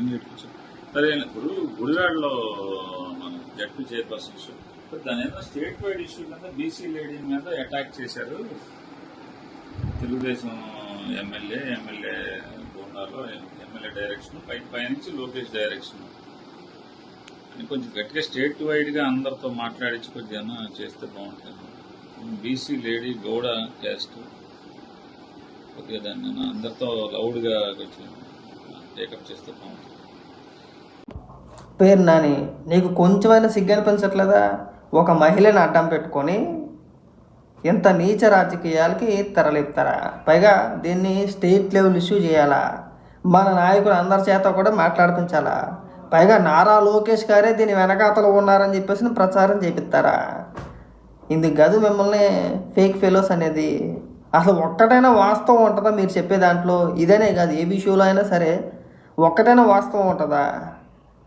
అన్ని చెప్పచ్చు సరే ఇప్పుడు గుడివాడలో మన జడ్పీ చైర్పర్సన్ ఇష్యూ. దాని ఏదో స్టేట్ వైడ్ ఇష్యూ కింద బీసీ లేడీ మీద అటాక్ చేశారు తెలుగుదేశం ఎమ్మెల్యే ఎమ్మెల్యే బోండాలో ఎమ్మెల్యే డైరెక్షన్ పై పైనుంచి లోకేష్ డైరెక్షన్ అని కొంచెం గట్టిగా స్టేట్ వైడ్గా అందరితో మాట్లాడించి కొద్దిగా చేస్తే బాగుంటుంది. బీసీ లేడీ గౌడ క్యాస్ట్ కొద్దిగా దాన్ని అందరితో లౌడ్గా కొంచెం టేకప్ చేస్తే బాగుంటుంది. పేరు నాని నీకు కొంచెమైనా సిగ్గు అనిపించట్లేదా ఒక మహిళని అడ్డం పెట్టుకొని ఎంత నీచ రాజకీయాలకి తెరలేపుతారా? పైగా దీన్ని స్టేట్ లెవెల్ ఇష్యూ చేయాలా? మన నాయకులు అందరి చేత కూడా మాట్లాడిపించాలా? పైగా నారా లోకేష్ గారే దీని వెనకాతలు ఉన్నారని చెప్పేసి ప్రచారం చేపిస్తారా? ఇందుకు కాదు మిమ్మల్ని ఫేక్ ఫెలోస్ అనేది అసలు ఒక్కటైనా వాస్తవం ఉంటుందా మీరు చెప్పే దాంట్లో? ఇదనే కాదు ఏ విషయంలో అయినా సరే ఒక్కటైనా వాస్తవం ఉంటుందా?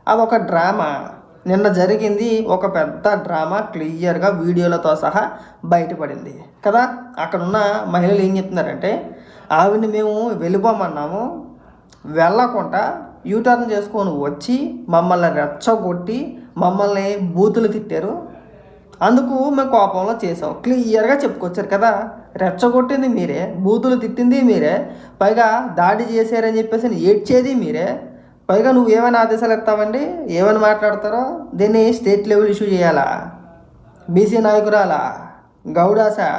అదొక డ్రామా. నిన్న జరిగింది ఒక పెద్ద డ్రామా క్లియర్గా వీడియోలతో సహా బయటపడింది. కదా? అక్కడున్న మహిళలు ఏం చెప్తున్నారంటే ఆవిడని మేము వెళ్ళిపోమన్నాము. వెళ్ళకుండా యూటర్న్ చేసుకొని వచ్చి మమ్మల్ని రెచ్చగొట్టి మమ్మల్ని బూతులు తిట్టారు. అందుకు మేము కోపంలో చేసాం క్లియర్గా చెప్పుకొచ్చారు కదా. రెచ్చగొట్టింది మీరే బూతులు తిట్టింది మీరే పైగా దాడి చేశారని చెప్పేసి ఏడ్చేది మీరే. పైగా నువ్వు ఏమైనా ఆదేశాలు ఇస్తావండి? ఏమైనా మాట్లాడతారో? దీన్ని స్టేట్ లెవెల్ ఇష్యూ చేయాలా? బీసీ నాయకురాలా? గౌడాసా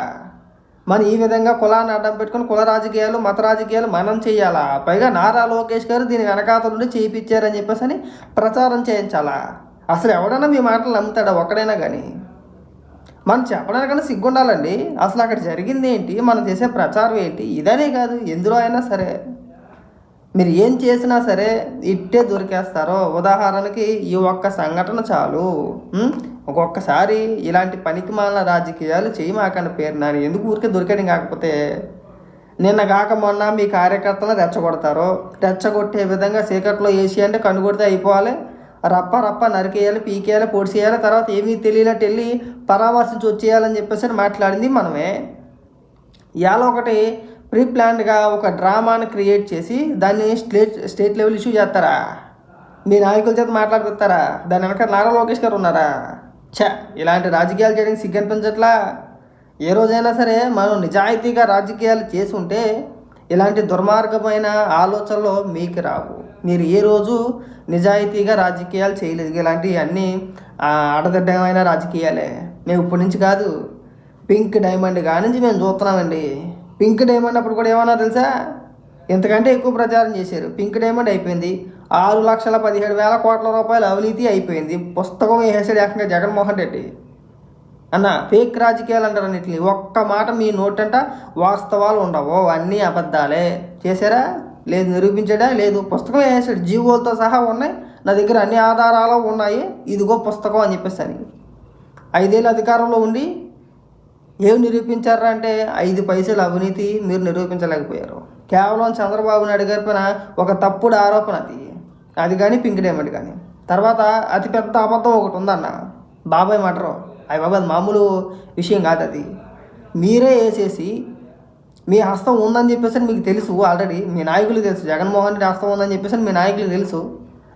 మన ఈ విధంగా కులాన్ని అడ్డం పెట్టుకుని కుల రాజకీయాలు మత రాజకీయాలు మనం చేయాలా? పైగా నారా లోకేష్ గారు దీని వెనకాతల నుండి చేయించారని చెప్పేసి అని ప్రచారం చేయించాలా? అసలు ఎవడైనా మీ మాటలు నమ్ముతాడా? ఒక్కడైనా కానీ మనం చెప్పడానికన్నా సిగ్గుండాలండి. అసలు అక్కడ జరిగింది ఏంటి? మనం చేసే ప్రచారం ఏంటి? ఇదనే కాదు ఎందులో అయినా సరే. మీరు ఏం చేసినా సరే ఇట్టే దొరికేస్తారో. ఉదాహరణకి ఈ ఒక్క సంఘటన చాలు. ఒక్కొక్కసారి ఇలాంటి పనికి మాలిన రాజకీయాలు చేయమాకండి పేరు నాని. ఎందుకు ఊరికే దొరికడం కాకపోతే. నిన్న కాక మొన్న మీ కార్యకర్తలు రెచ్చగొడతారు. రెచ్చగొట్టే విధంగా చీకట్లో వేసి అంటే కనుగొడితే అయిపోవాలి. రప్ప రప్ప నరికేయాలి పీకేయాలి పొడిచేయాలి తర్వాత ఏమీ తెలియనట్టు వెళ్ళి పరామర్శించి వచ్చేయాలని చెప్పేసి మాట్లాడింది మనమే. ఇవాళ ఒకటి ప్రీ ప్లాన్డ్గా ఒక డ్రామాను క్రియేట్ చేసి దాన్ని స్టేట్ స్టేట్ లెవెల్ ఇష్యూ చేస్తారా? మీ నాయకుల చేత మాట్లాడుతారా? దాని వెనక నారా లోకేష్ గారు ఉన్నారా? ఛ ఇలాంటి రాజకీయాలు చేయడానికి సిగ్గనిపించట్లా? ఏ రోజైనా సరే మనం నిజాయితీగా రాజకీయాలు చేసి ఉంటే ఇలాంటి దుర్మార్గమైన ఆలోచనలు మీకు రావు. మీరు ఏ రోజు నిజాయితీగా రాజకీయాలు చేయలేదు. ఇలాంటి అన్నీ ఆ, రాజకీయాలే. మేము ఇప్పటి నుంచి కాదు. పింక్ డైమండ్ కానించి మేము చూస్తున్నామండి. పింక్ డైమండ్ అప్పుడు కూడా ఏమన్నా తెలుసా? ఇంతకంటే ఎక్కువ ప్రచారం చేశారు. పింక్ డైమండ్ అయిపోయింది. ఆరు లక్షల పదిహేడు వేల కోట్ల రూపాయలు అవినీతి అయిపోయింది. పుస్తకం వేసాడు ఏకంగా జగన్మోహన్ రెడ్డి. అన్న ఫేక్ రాజకీయాలు అంటారు అన్నిటిని. ఒక్క మాట మీ నోటంట వాస్తవాలు ఉండవు. అన్నీ అబద్ధాలే. చేశారా? లేదు నిరూపించాడా? లేదు. పుస్తకం వేసాడు. జీవోలతో సహా ఉన్నాయి. నా దగ్గర అన్ని ఆధారాలు ఉన్నాయి. ఇదిగో పుస్తకం అని చెప్పేసి అని. ఐదేళ్ళు అధికారంలో ఉండి ఏం నిరూపించారా అంటే ఐదు పైసలు అవినీతి మీరు నిరూపించలేకపోయారు. కేవలం చంద్రబాబు నాయుడు గారి పైన ఒక తప్పుడు ఆరోపణ అది. అది కానీ పింక్ డైమండ్ కానీ. తర్వాత అతిపెద్ద అబద్ధం ఒకటి ఉందన్న. బాబాయ్ మటరు అయ్యి బాబాయ్ అది మామూలు విషయం కాదు అది. మీరే వేసేసి మీ హస్తం ఉందని చెప్పేసి అని మీకు తెలుసు ఆల్రెడీ మీ నాయకులు తెలుసు. జగన్మోహన్ రెడ్డి హస్తం ఉందని చెప్పేసి మీ నాయకులు తెలుసు.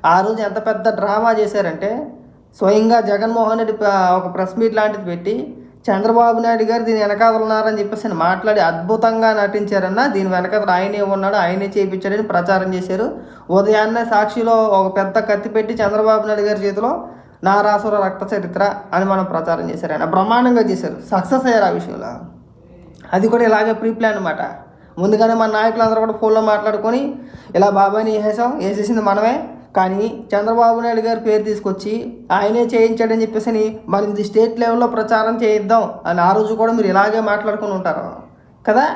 ఆ రోజు ఎంత పెద్ద డ్రామా చేశారంటే స్వయంగా జగన్మోహన్ రెడ్డి ఒక ప్రెస్ మీట్ లాంటిది పెట్టి చంద్రబాబు నాయుడు గారు దీని వెనకాతలు ఉన్నారని చెప్పేసి అని మాట్లాడి అద్భుతంగా నటించారన్న దీని వెనకాతలు ఆయనే ఉన్నాడు ఆయనే చేయించాడని ప్రచారం చేశారు. ఉదయాన్నే సాక్షిలో ఒక పెద్ద కత్తి పెట్టి చంద్రబాబు నాయుడు గారి చేతిలో నారాసుర రక్త చరిత్ర అని మనం ప్రచారం చేశారు. ఆయన బ్రహ్మాండంగా చేశారు. సక్సెస్ అయ్యారు ఆ విషయంలో. అది కూడా ఇలాగే ప్రీ ప్లాన్ అనమాట ముందుగానే మన నాయకులందరూ కూడా ఫోన్లో మాట్లాడుకొని ఇలా బాబాయ్ని వేసేసాం వేసేసింది మనమే. కానీ చంద్రబాబు నాయుడు గారి పేరు తీసుకొచ్చి ఆయనే చేయించాడని చెప్పేసి అని మనం ఇది స్టేట్ లెవెల్లో ప్రచారం చేయిద్దాం అని ఆ రోజు కూడా మీరు ఇలాగే మాట్లాడుకొని ఉంటారు. కదా?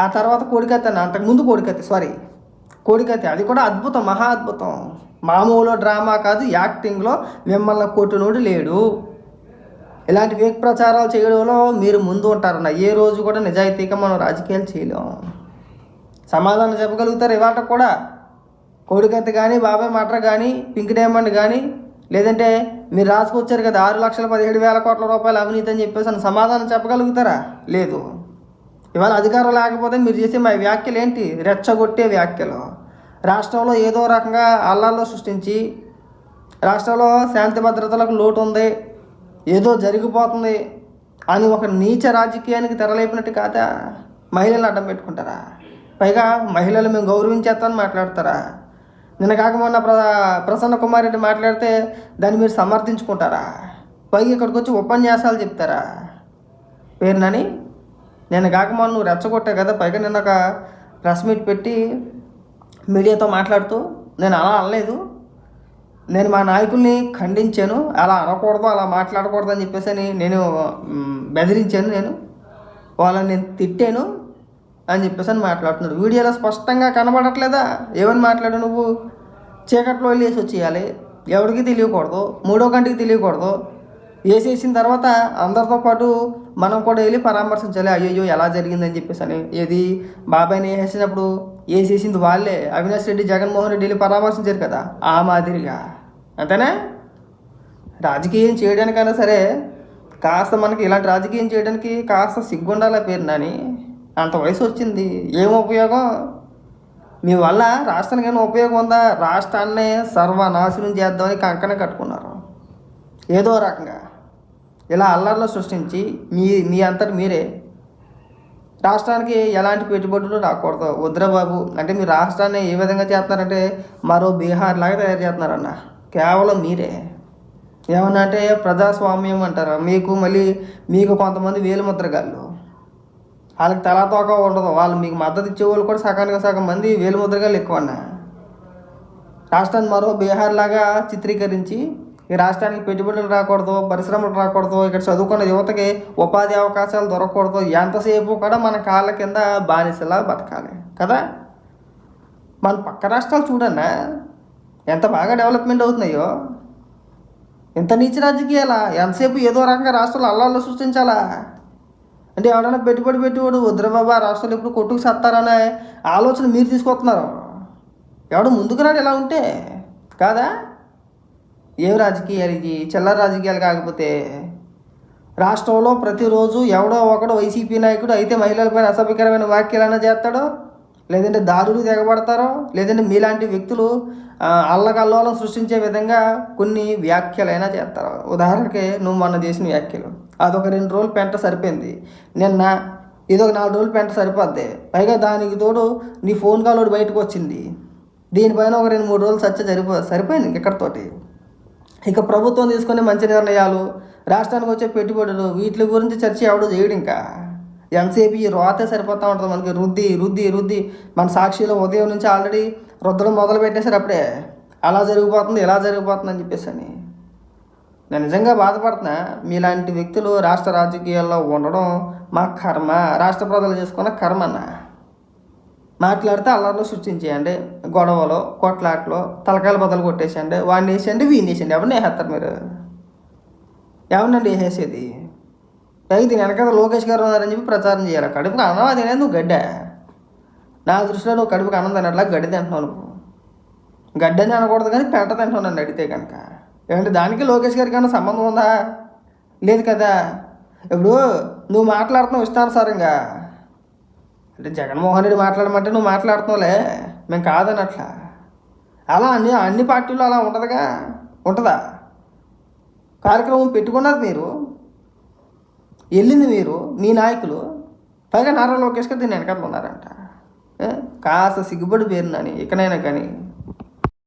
ఆ తర్వాత కోడికత్తి అంతకు అంతకుముందు కోడికత్తి సారీ కోడికత్తి అది కూడా అద్భుతం మహా అద్భుతం. మామూలు డ్రామా కాదు యాక్టింగ్లో మిమ్మల్ని కొట్టునోడు లేడు. ఇలాంటి ఫేక్ ప్రచారాలు చేయడంలో మీరు ముందు ఉంటారన్న. ఏ రోజు కూడా నిజాయితీగా మనం రాజకీయాలు చేయలేం. సమాధానం చెప్పగలుగుతారు ఇవాళ కూడా. కోడికత్తి కానీ బాబాయ్ మటర్ కానీ పింక్ డైమండ్ కానీ లేదంటే మీరు రాసుకొచ్చారు కదా ఆరు లక్షల పదిహేడు వేల కోట్ల రూపాయలు అవినీతి అని చెప్పేసి అని సమాధానం చెప్పగలుగుతారా? లేదు. ఇవాళ అధికారం లేకపోతే మీరు చేసే మా వ్యాఖ్యలు ఏంటి? రెచ్చగొట్టే వ్యాఖ్యలు. రాష్ట్రంలో ఏదో రకంగా అల్లాల్లో సృష్టించి రాష్ట్రంలో శాంతి భద్రతలకు లోటు ఉంది. ఏదో జరిగిపోతుంది అని ఒక నీచ రాజకీయానికి తెరలేపినట్టు కాదా? మహిళలను అడ్డం పెట్టుకుంటారా? పైగా మహిళలు మేము గౌరవించేస్తామని మాట్లాడతారా? నిన్న కాక మొన్న ప్ర ప్రసన్న కుమార్ రెడ్డి మాట్లాడితే దాన్ని మీరు సమర్థించుకుంటారా? పైగా ఇక్కడికి వచ్చి ఉపన్యాసాలు చెప్తారా? పేరునని నేను? కాక మొన్న నువ్వు రెచ్చగొట్టా కదా పైగా నిన్న ఒక ప్రెస్ మీట్ పెట్టి మీడియాతో మాట్లాడుతూ నేను అలా అనలేదు. నేను మా నాయకుల్ని ఖండించాను. అలా అనకూడదు అలా మాట్లాడకూడదు అని చెప్పేసి అని నేను బెదిరించాను నేను. వాళ్ళని నేను తిట్టాను అని చెప్పేసి అని మాట్లాడుతున్నాడు. వీడియోలో స్పష్టంగా కనబడట్లేదా? ఏమని మాట్లాడు నువ్వు? చీకట్లో వెళ్ళేసి వచ్చేయాలి. ఎవరికి తెలియకూడదు. మూడో గంటకి తెలియకూడదు. వేసేసిన తర్వాత అందరితో పాటు మనం కూడా వెళ్ళి పరామర్శించాలి అయ్యో ఎలా జరిగిందని చెప్పేసి అని. ఏది? బాబాయ్ని వేసేసినప్పుడు వేసేసింది వాళ్ళే. అవినాష్ రెడ్డి జగన్మోహన్ రెడ్డి వెళ్ళి పరామర్శించారు కదా ఆ మాదిరిగా. అంతేనా? రాజకీయం చేయడానికైనా సరే కాస్త మనకి ఇలాంటి రాజకీయం చేయడానికి కాస్త సిగ్గుండాల పేరు నాని. అంత వయసు వచ్చింది. ఏం ఉపయోగం? మీ వల్ల రాష్ట్రానికి ఏమైనా ఉపయోగం ఉందా? రాష్ట్రాన్ని సర్వనాశనం చేద్దామని కంకణం కట్టుకున్నారు. ఏదో రకంగా. ఇలా అల్లర్లు సృష్టించి మీ మీ అంతటి మీరే. రాష్ట్రానికి ఎలాంటి పెట్టుబడులు రాకూడదు. వద్రబాబు అంటే మీ రాష్ట్రాన్ని ఏ విధంగా చేస్తున్నారంటే మరో బీహార్ లాగా తయారు చేస్తున్నారన్న. కేవలం మీరే. ఏమన్నా అంటే ప్రజాస్వామ్యం అంటారా? మీకు మళ్ళీ మీకు కొంతమంది వేలు ముద్రగాళ్ళు. వాళ్ళకి తలాతోక ఉండదు. వాళ్ళు మీకు మద్దతు ఇచ్చేవాళ్ళు కూడా సగానికి సగం మంది వేలు ముద్రగాళ్ళు ఎక్కువ అన్న రాష్ట్రాన్ని మరో బీహార్ లాగా చిత్రీకరించి ఈ రాష్ట్రానికి పెట్టుబడులు రాకూడదు పరిశ్రమలు రాకూడదు ఇక్కడ చదువుకున్న యువతకి ఉపాధి అవకాశాలు దొరకకూడదు. ఎంతసేపు కూడా మన కాళ్ళ కింద బానిసలా బతకాలి కదా? మన పక్క రాష్ట్రాలు చూడన్నా ఎంత బాగా డెవలప్మెంట్ అవుతున్నాయో ఎంత నీచ రాజకీయాలా? ఎంతసేపు ఏదో రకంగా రాష్ట్రాలు అల్లాల్లో సృష్టించాలా? అంటే ఎవడైనా పెట్టుబడి పెట్టుబడి వద్దురా రాష్ట్రాలు ఎప్పుడు కొట్టుకు సత్తారనే ఆలోచన మీరు తీసుకొస్తున్నారు. ఎవడు ముందుకు రాడు ఇలా ఉంటే కాదా? ఏ రాజకీయాలు ఇది చిల్లర రాజకీయాలు కాకపోతే రాష్ట్రంలో ప్రతిరోజు ఎవడో ఒకడు వైసీపీ నాయకుడు అయితే మహిళలపైన అసభ్యకరమైన వ్యాఖ్యలైనా చేస్తాడో? లేదంటే దారులు తెగబడతారో? లేదంటే మీలాంటి వ్యక్తులు అల్లకల్లోలం సృష్టించే విధంగా కొన్ని వ్యాఖ్యలైనా చేస్తారు? ఉదాహరణకి నువ్వు మొన్న చేసిన వ్యాఖ్యలు. అదొక రెండు రోజులు పెంట సరిపోయింది. నిన్న ఇదొక నాలుగు రోజులు పెంట సరిపోద్ది. పైగా దానికి తోడు నీ ఫోన్ కాల్ ఒకటి బయటకు వచ్చింది. దీనిపైన ఒక రెండు మూడు రోజులు సచ్చ సరిపో సరిపోయింది ఇంక ఇక్కడితోటి ఇక ప్రభుత్వం తీసుకునే మంచి నిర్ణయాలు రాష్ట్రానికి వచ్చే పెట్టుబడులు వీటి గురించి చర్చ ఎవడు చేయడు ఇంకా. ఎంసీపీ రోతే సరిపోతూ ఉంటుంది మనకి. రుద్ది రుద్ది రుద్ది. మన సాక్షిలో ఉదయం నుంచి ఆల్రెడీ రుద్దడం మొదలు పెట్టేశారు అప్పుడే. అలా జరిగిపోతుంది ఇలా జరిగిపోతుంది అని చెప్పేసి అని. నేను నిజంగా బాధపడుతున్నా. మీలాంటి వ్యక్తులు రాష్ట్ర రాజకీయాల్లో ఉండడం మా కర్మ. రాష్ట్ర ప్రజలు చేసుకున్న కర్మ అన్న మాట్లాడితే అల్లర్లో సృష్టించేయండి. గొడవలు కొట్లాట్లు తలకాయలు బదులు కొట్టేసేయండి. వాడిని వేసేయండి వీడిని వేసేయండి. ఎవరిని వేసేస్తారు మీరు? ఎవరినండి వేసేసేది పైకి దీని వెనకాల లోకేష్ గారు ఉన్నారని చెప్పి ప్రచారం చేయాలి. కడుపుకి అన్నం అది నువ్వు గడ్డ? నా దృష్టిలో నువ్వు కడుపుకి అన్నం తినట్లా గడ్డి తింటున్నావు నువ్వు. గడ్డి అని అనకూడదు కానీ పెంట తింటున్నావు నన్ను అడిగితే కనుక. ఏమంటే దానికి లోకేష్ గారికి ఏమైనా సంబంధం ఉందా? లేదు కదా? ఇప్పుడు నువ్వు మాట్లాడుతున్నావు ఇష్టానుసారంగా. అంటే జగన్మోహన్ రెడ్డి మాట్లాడమంటే నువ్వు మాట్లాడుతున్నావులే. మేము కాదని అట్లా అలా అన్ని అన్ని పార్టీల్లో అలా ఉంటుందిగా. ఉంటుందా? కార్యక్రమం పెట్టుకున్నది మీరు. వెళ్ళింది మీరు మీ నాయకులు. పైగా నారా లోకేష్ గారు దీన్ని వెనకాల ఉన్నారంట. కాస్త సిగ్గుబడి పేరునని ఇకనైనా కానీ.